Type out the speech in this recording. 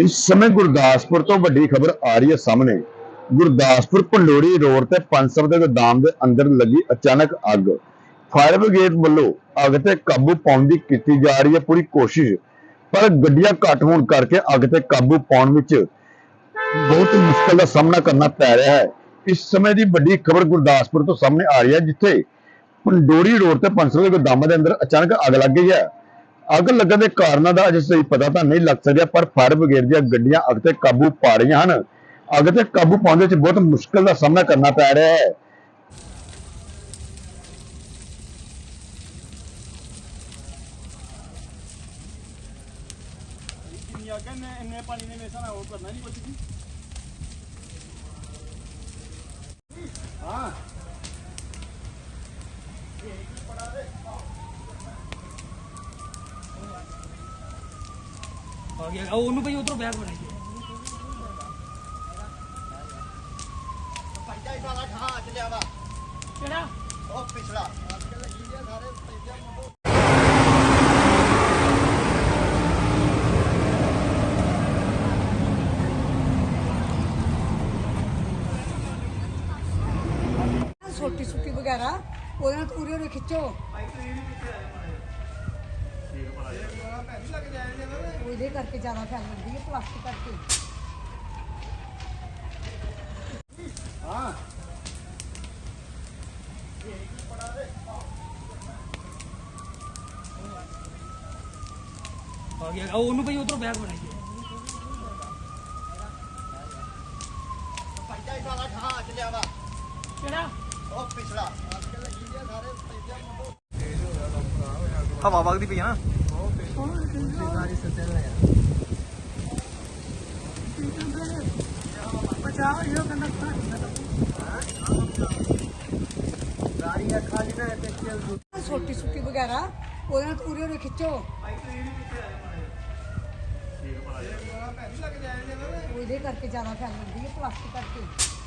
ਇਸ ਸਮੇਂ ਗੁਰਦਾਸਪੁਰ ਤੋਂ ਵੱਡੀ ਖਬਰ ਆ ਰਹੀ ਹੈ ਸਾਹਮਣੇ। ਗੁਰਦਾਸਪੁਰ ਪੰਡੋਰੀ ਰੋਡ ਤੇ ਪੰਸਬ ਦੇ ਗੋਦਾਮ ਦੇ ਅੰਦਰ ਲੱਗੀ ਅਚਾਨਕ ਅੱਗ। ਫਾਇਰ ਬ੍ਰਿਗੇਡ ਵੱਲੋਂ ਅੱਗ ਤੇ ਕਾਬੂ ਪਾਉਣ ਦੀ ਕੀਤੀ ਜਾ ਰਹੀ ਹੈ ਪੂਰੀ ਕੋਸ਼ਿਸ਼, ਪਰ ਗੱਡੀਆਂ ਘੱਟ ਹੋਣ ਕਰਕੇ ਅੱਗ ਤੇ ਕਾਬੂ ਪਾਉਣ ਵਿੱਚ ਬਹੁਤ ਮੁਸ਼ਕਲ ਦਾ ਸਾਹਮਣਾ ਕਰਨਾ ਪੈ ਰਿਹਾ ਹੈ। ਇਸ ਸਮੇਂ ਦੀ ਵੱਡੀ ਖਬਰ ਗੁਰਦਾਸਪੁਰ ਤੋਂ ਸਾਹਮਣੇ ਆ ਰਹੀ ਹੈ, ਜਿੱਥੇ ਪੰਡੋਰੀ ਰੋਡ ਤੇ ਪੰਸਲ ਦੇ ਗੋਦਾਮਾਂ ਦੇ ਅੰਦਰ ਅਚਾਨਕ ਅੱਗ ਲੱਗ ਗਈ ਹੈ। ਅੱਗ ਲੱਗਣ ਦੇ ਕਾਰਨਾਂ ਦਾ ਅਜੇ ਸਹੀ ਪਤਾ ਤਾਂ ਨਹੀਂ ਲੱਗ ਸਕਿਆ, ਪਰ ਫਾਇਰ ਬ੍ਰਿਗੇਡ ਦੀਆਂ ਗੱਡੀਆਂ ਅੱਗ ਤੇ ਕਾਬੂ ਪਾ ਰਹੀਆਂ ਹਨ। ਅੱਗ ਤੇ ਕਾਬੂ ਪਾਉਣ ਵਿੱਚ ਬਹੁਤ ਮੁਸ਼ਕਲ ਦਾ ਸਾਹਮਣਾ ਕਰਨਾ ਪੈ ਰਿਹਾ ਹੈ। ਇੰਨੇ ਪਾਣੀ ਨੇ ਮੇਸਾ ਨਾਲ ਉਹ ਕਰਨਾ ਨਹੀਂ ਕੁਝ ਵੀ। ਹਾਂ। ਆ ਗਿਆ। ਉਹ ਉਹਨੂੰ ਭਈ ਉਧਰੋਂ ਬੈਗ ਬਣਾਈ। ਪੰਜਾ ਵਾਲਾ ਠਾ ਚੱਲਿਆ ਵਾ ਕਿਹੜਾ? ਉਹ ਪਿਛਲਾ। ਅੱਗੇ ਲੱਗੀ ਆ ਸਾਰੇ ਮੁੰਡੋ ਛੋਟੀ ਸੁੱਕੀ ਵਗੈਰਾ ਉਹਦੇ ਨਾਲ ਉਰੇ ਉਰੇ ਖਿੱਚੋ। ਉਹਦੇ ਕਰਕੇ ਜ਼ਿਆਦਾ ਫੈਲ ਜਾਂਦੀ ਹੈ ਪਲਾਸਟਿਕ ਕਰਕੇ। ਆ ਗਿਆ। ਉਹ ਉਹਨੂੰ ਭਈ ਉਧਰੋਂ ਬੈਗ ਬਣਾਈ। ਪੰਜਾ ਵਾਲਾ ਠਾ ਚੱਲਿਆ ਵਾ ਕਿਹੜਾ? ਉਹ ਪਿਛਲਾ। ਅੱਗੇ ਲੱਗੀ ਆ ਸਾਰੇ ਪੰਜਾ ਮੁੰਡੋ ਹਵਾ ਵਗਦੀ ਪਈ ਆ ਨਾ ਛੋਟੀ ਸੁੱਕੀ ਵਗੈਰਾ ਉਹਦੇ ਨਾਲ ਉਰੇ ਉਰੇ ਖਿੱਚੋ ਉਹਦੇ ਕਰਕੇ ਜ਼ਿਆਦਾ ਫੈਲ ਜਾਂਦੀ ਹੈ ਪਲਾਸਟਿਕ ਕਰਕੇ